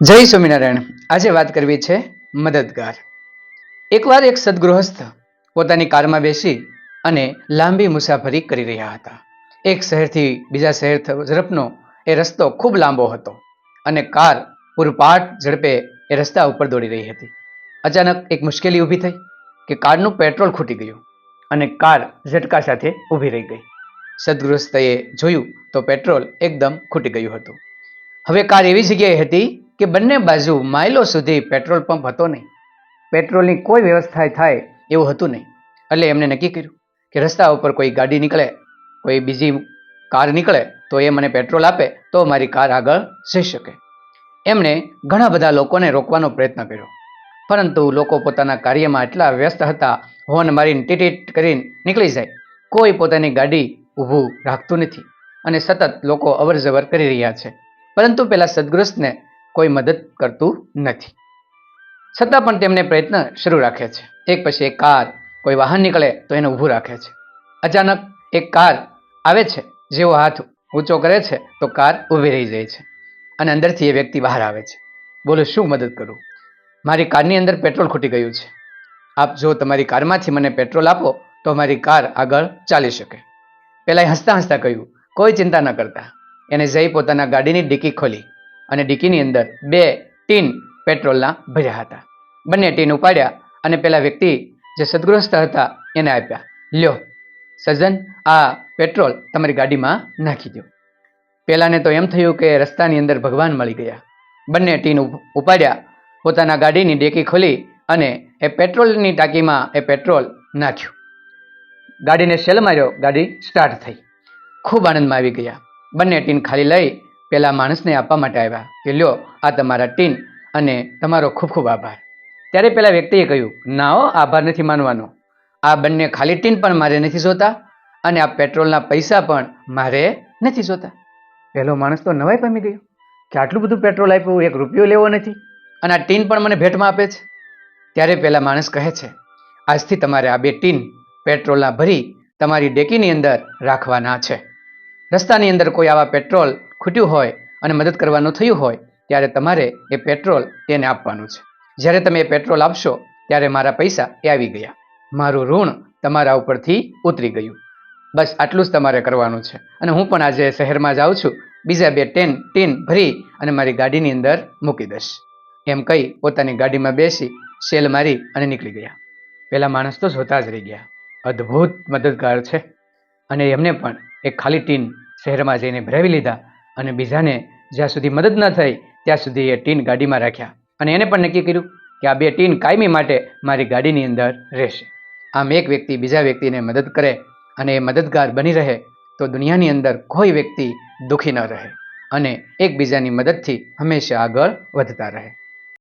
જય સ્વામિનારાયણ. આજે વાત કરવી છે મદદગાર. એકવાર એક સદગૃહસ્થ પોતાની કારમાં બેસી અને લાંબી મુસાફરી કરી રહ્યા હતા. એક શહેરથી બીજા શહેર ઝડપનો એ રસ્તો ખૂબ લાંબો હતો અને કાર પૂરપાટ ઝડપે એ રસ્તા ઉપર દોડી રહી હતી. અચાનક એક મુશ્કેલી ઊભી થઈ કે કારનું પેટ્રોલ ખૂટી ગયું અને કાર ઝટકા સાથે ઊભી રહી ગઈ. સદગૃહસ્થએ જોયું તો પેટ્રોલ એકદમ ખૂટી ગયું હતું. હવે કાર એવી જગ્યાએ હતી કે બંને બાજુ માઇલો સુધી પેટ્રોલ પંપ હતો નહીં. પેટ્રોલની કોઈ વ્યવસ્થા થાય એવું હતું નહીં. એટલે એમણે નક્કી કર્યું કે રસ્તા ઉપર કોઈ ગાડી નીકળે, કોઈ બીજી કાર નીકળે, તો એ મને પેટ્રોલ આપે, તો મારી કાર આગળ જઈ શકે. એમણે ઘણા બધા લોકોને રોકવાનો પ્રયત્ન કર્યો. પરંતુ લોકો પોતાના કાર્યમાં એટલા વ્યસ્ત હતા, હોર્ન મારીને ટીટીટ કરીને નીકળી જાય. કોઈ પોતાની ગાડી ઊભું રાખતું નથી. અને સતત લોકો અવર જવર કરી રહ્યા છે. પરંતુ પેલા સદગ્રસ્તને કોઈ મદદ કરતું નથી. છતાં પણ તેમને પ્રયત્ન શરૂ રાખે છે. એક પછી એક કાર કોઈ વાહન નીકળે તો એને ઊભું રાખે છે. અચાનક એક કાર આવે છે. જેવો હાથ ઊંચો કરે છે તો કાર ઊભી રહી જાય છે અને અંદરથી એ વ્યક્તિ બહાર આવે છે. બોલો, શું મદદ કરું? મારી કારની અંદર પેટ્રોલ ખૂટી ગયું છે. આપ જો તમારી કારમાંથી મને પેટ્રોલ આપો તો મારી કાર આગળ ચાલી શકે. પહેલાં હસતા હસતા કહ્યું, કોઈ ચિંતા ન કરતા. એને જઈ પોતાના ગાડીની ડિક્કી ખોલી. અને ડિક્કીની અંદર બે ટીન પેટ્રોલના ભર્યા હતા. બંને ટીન ઉપાડ્યા અને પેલા વ્યક્તિ જે સદગ્રસ્ત હતા એને આપ્યા. લ્યો, સજ્જન, આ પેટ્રોલ તમારી ગાડીમાં નાખી દો પેલાને તો એમ થયું કે રસ્તાની અંદર ભગવાન મળી ગયા. બંને ટીન ઉપ- ઉપાડ્યા, પોતાના ગાડીની ડેકી ખોલી અને એ પેટ્રોલની ટાંકીમાં એ પેટ્રોલ નાખ્યું. ગાડીને શેલ માર્યો, ગાડી સ્ટાર્ટ થઈ. ખૂબ આનંદમાં આવી ગયા. બંને ટીન ખાલી લઈ પેલા માણસને આપવા માટે આવ્યા કે, લ્યો, આ તમારા ટીન અને તમારો ખૂબ ખૂબ આભાર. ત્યારે પેલા વ્યક્તિએ કહ્યું, ના હો, આભાર નથી માનવાનો. આ બંને ખાલી ટીન પણ મારે નથી જોતા અને આ પેટ્રોલના પૈસા પણ મારે નથી જોતા. પહેલો માણસ તો નવાઈ પામી ગયો કે, આટલું બધું પેટ્રોલ આપ્યું, એક રૂપિયો લેવો નથી. અને આ ટીન પણ મને ભેટમાં આપે છે. ત્યારે પેલા માણસ કહે છે, આજથી તમારે આ બે ટીન પેટ્રોલના ભરી તમારી ડેકીની અંદર રાખવાના છે. રસ્તાની અંદર કોઈ આવા પેટ્રોલ ખૂટ્યું હોય અને મદદ કરવાનું થયું હોય, ત્યારે તમારે એ પેટ્રોલ એને આપવાનું છે. જ્યારે તમે એ પેટ્રોલ આપશો, ત્યારે મારા પૈસા એ આવી ગયા. મારું ઋણ તમારા ઉપરથી ઉતરી ગયું. બસ આટલું જ તમારે કરવાનું છે. અને હું પણ આજે શહેરમાં જાઉં છું. બીજા બે ટેન, ટીન ભરી અને મારી ગાડીની અંદર મૂકી દઈશ. એમ કહી પોતાની ગાડીમાં બેસી સેલ મારી અને નીકળી ગયા. પેલા માણસ તો જોતા જ રહી ગયા. અદ્ભુત મદદગાર છે. અને એમને પણ એક ખાલી ટીન શહેરમાં જઈને ભરાવી લીધા અને બીજાને જ્યાં સુધી મદદ ન થઈ, ત્યાં સુધી એ ટીન ગાડીમાં રાખ્યા. અને એને પણ નક્કી કર્યું કે આ બે ટીન કાયમી માટે મારી ગાડીની અંદર રહેશે. આમ એક વ્યક્તિ બીજા વ્યક્તિને મદદ કરે અને એ મદદગાર બની રહે, તો દુનિયાની અંદર કોઈ વ્યક્તિ દુઃખી ન રહે અને એકબીજાની મદદથી હંમેશા આગળ વધતા રહે.